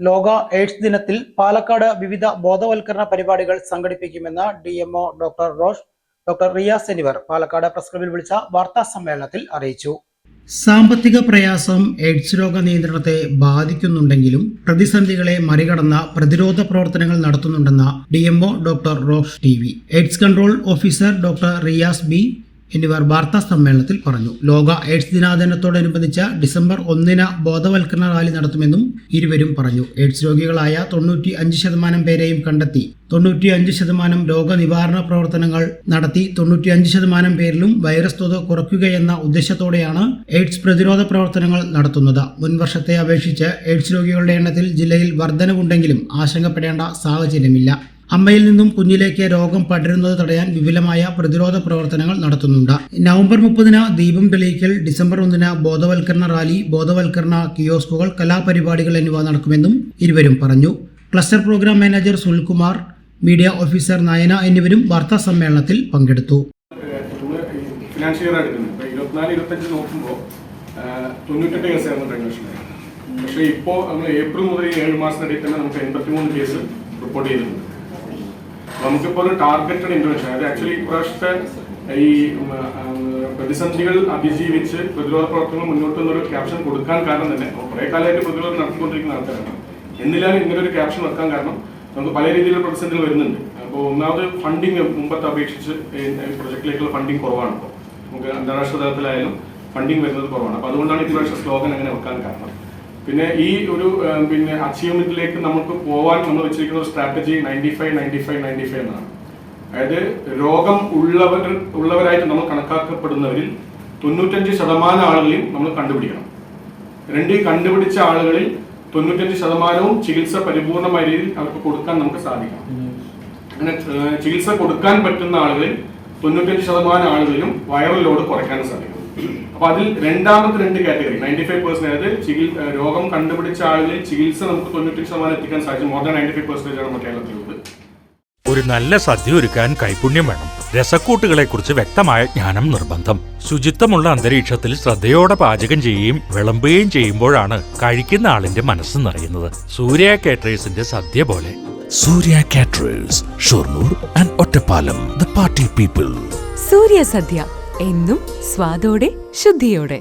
ലോക എയ്ഡ്സ് ദിനത്തിൽ പാലക്കാട് വിവിധ ബോധവൽക്കരണ പരിപാടികൾ സംഘടിപ്പിക്കുമെന്ന് D MO doctor Rosh doctor Riyas എന്നിവർ പാലക്കാട് പ്രസ് ക്ലബിൽ വിളിച്ച വാർത്താ സമ്മേളനത്തിൽ അറിയിച്ചു. സാമ്പത്തിക പ്രയാസം എയ്ഡ്സ് രോഗ നിയന്ത്രണത്തെ ബാധിക്കുന്നുണ്ടെങ്കിലും പ്രതിസന്ധികളെ മറികടന്ന പ്രതിരോധ പ്രവർത്തനങ്ങൾ നടത്തുന്നുണ്ടെന്ന D MO doctor Rosh T AIDS control officer doctor Riyas B. എന്നിവർ വാർത്താ സമ്മേളനത്തിൽ പറഞ്ഞു. ലോക എയ്ഡ്സ് ദിനാചരണത്തോടനുബന്ധിച്ച ഡിസംബർ ഒന്നിന് ബോധവൽക്കരണ റാലി നടത്തുമെന്നും ഇരുവരും പറഞ്ഞു. എയ്ഡ്സ് രോഗികളായ തൊണ്ണൂറ്റി അഞ്ച് ശതമാനം പേരെയും കണ്ടെത്തി. തൊണ്ണൂറ്റി അഞ്ച് ശതമാനം രോഗനിവാരണ പ്രവർത്തനങ്ങൾ നടത്തി തൊണ്ണൂറ്റി അഞ്ച് ശതമാനം പേരിലും വൈറസ് തോത് കുറയ്ക്കുകയെന്ന ഉദ്ദേശത്തോടെയാണ് എയ്ഡ്സ് പ്രതിരോധ പ്രവർത്തനങ്ങൾ നടത്തുന്നത്. മുൻവർഷത്തെ അപേക്ഷിച്ച് എയ്ഡ്സ് രോഗികളുടെ എണ്ണത്തിൽ ജില്ലയിൽ വർധനവുണ്ടെങ്കിലും ആശങ്കപ്പെടേണ്ട സാഹചര്യമില്ല. അമ്മയിൽ നിന്നും കുഞ്ഞിലേക്ക് രോഗം പടരുന്നത് തടയാൻ വിപുലമായ പ്രതിരോധ പ്രവർത്തനങ്ങൾ നടത്തുന്നുണ്ട്. നവംബർ മുപ്പതിന് ദീപം തെളിയിക്കൽ ഡിസംബർ ഒന്നിന് ബോധവൽക്കരണ റാലി ബോധവൽക്കരണ കിയോസ്കുകൾ കലാപരിപാടികൾ എന്നിവ നടക്കുമെന്നും ഇരുവരും പറഞ്ഞു. Cluster program manager Sunilkumar media officer Nayana എന്നിവരും വാർത്താ സമ്മേളനത്തിൽ പങ്കെടുത്തു. ഫിനാൻഷ്യൽ നോക്കുമ്പോൾ പക്ഷേ ഇപ്പോൾ നമ്മൾ ഏപ്രിൽ മുതൽ ഏഴ് മാസത്തിനിടയിൽ തന്നെ നമുക്ക് എൺപത്തിമൂന്ന് കേസ് റിപ്പോർട്ട് ചെയ്തിട്ടുണ്ട്. നമുക്കിപ്പോൾ ഒരു ടാർഗറ്റഡ് ഇന്റർവെൻഷൻ അതായത് ആക്ച്വലി ഇപ്രാവശ്യത്തെ ഈ പ്രതിസന്ധികൾ അതിജീവിച്ച് പ്രതിരോധ പ്രവർത്തനങ്ങൾ മുന്നോട്ട് ഒരു ക്യാപ്ഷൻ കൊടുക്കാൻ കാരണം തന്നെ കുറേ കാലമായിട്ട് പ്രതിരോധം നടത്തിക്കൊണ്ടിരിക്കുന്ന ആൾക്കാരാണ്. എന്നിലാണ് ഇങ്ങനെ ഒരു ക്യാപ്ഷൻ വെക്കാൻ കാരണം നമുക്ക് പല രീതിയിലുള്ള പ്രതിസന്ധികൾ വരുന്നുണ്ട്. അപ്പോൾ ഒന്നാമത് ഫണ്ടിങ് മുമ്പത്തെ അപേക്ഷിച്ച് പ്രൊജക്റ്റിലേക്കുള്ള ഫണ്ടിങ് കുറവാണ് ഇപ്പോൾ നമുക്ക് അന്താരാഷ്ട്ര തലത്തിലായാലും ഫണ്ടിങ് വരുന്നത് കുറവാണ്. അപ്പോൾ അതുകൊണ്ടാണ് ഇപ്രാവശ്യം സ്ലോഗൻ അങ്ങനെ വെക്കാൻ കാരണം. പിന്നെ ഈ ഒരു പിന്നെ അച്ചീവ്മെന്റിലേക്ക് നമുക്ക് പോവാൻ നമ്മൾ വെച്ചിരിക്കുന്ന strategy ninety five ninety five ninety five എന്നാണ്. അതായത് രോഗം ഉള്ളവർ ഉള്ളവരായിട്ട് നമ്മൾ കണക്കാക്കപ്പെടുന്നവരിൽ തൊണ്ണൂറ്റഞ്ച് ശതമാനം ആളുകളെയും നമ്മൾ കണ്ടുപിടിക്കണം. രണ്ട് കണ്ടുപിടിച്ച ആളുകളിൽ തൊണ്ണൂറ്റഞ്ച് ശതമാനവും ചികിത്സ പരിപൂർണമായ രീതിയിൽ അവർക്ക് കൊടുക്കാൻ നമുക്ക് സാധിക്കണം. അങ്ങനെ ചികിത്സ കൊടുക്കാൻ പറ്റുന്ന ആളുകളിൽ തൊണ്ണൂറ്റഞ്ച് ശതമാനം ആളുകളിലും വൈറൽ ലോഡ് കുറയ്ക്കാൻ സാധിക്കും അപ്പൊ അതിൽ രണ്ടാമത്തെ രണ്ട് കാറ്റഗറി നയന്റി ഫൈവ് പെർസെന്റ് അതായത് ചികിൽ- രോഗം കണ്ടുപിടിച്ച ആളുകളിൽ ചികിത്സ നമുക്ക് തൊണ്ണൂറ്റഞ്ച് ശതമാനം എത്തിക്കാൻ സാധിച്ചു. More than ninety five percentage ആണ് നമ്മുടെ കേരളത്തിലുള്ളത് ഒരു നല്ല സദ്യ ഒരുക്കാൻ കൈപുണ്യം വേണം. രസക്കൂട്ടുകളെക്കുറിച്ച് വ്യക്തമായ ജ്ഞാനം നിർബന്ധം. ശുചിത്വമുള്ള അന്തരീക്ഷത്തിൽ ശ്രദ്ധയോടെ പാചകം ചെയ്യുകയും വിളമ്പുകയും ചെയ്യുമ്പോഴാണ് കഴിക്കുന്ന ആളിന്റെ മനസ്സ് നിറയുന്നത്. സൂര്യ കാറ്ററേഴ്സിന്റെ സദ്യ പോലെ. Surya caterers Shoranur and Ottapalam the party people Surya Sadya. എന്നും സ്വാദോടെ ശുദ്ധിയോടെ.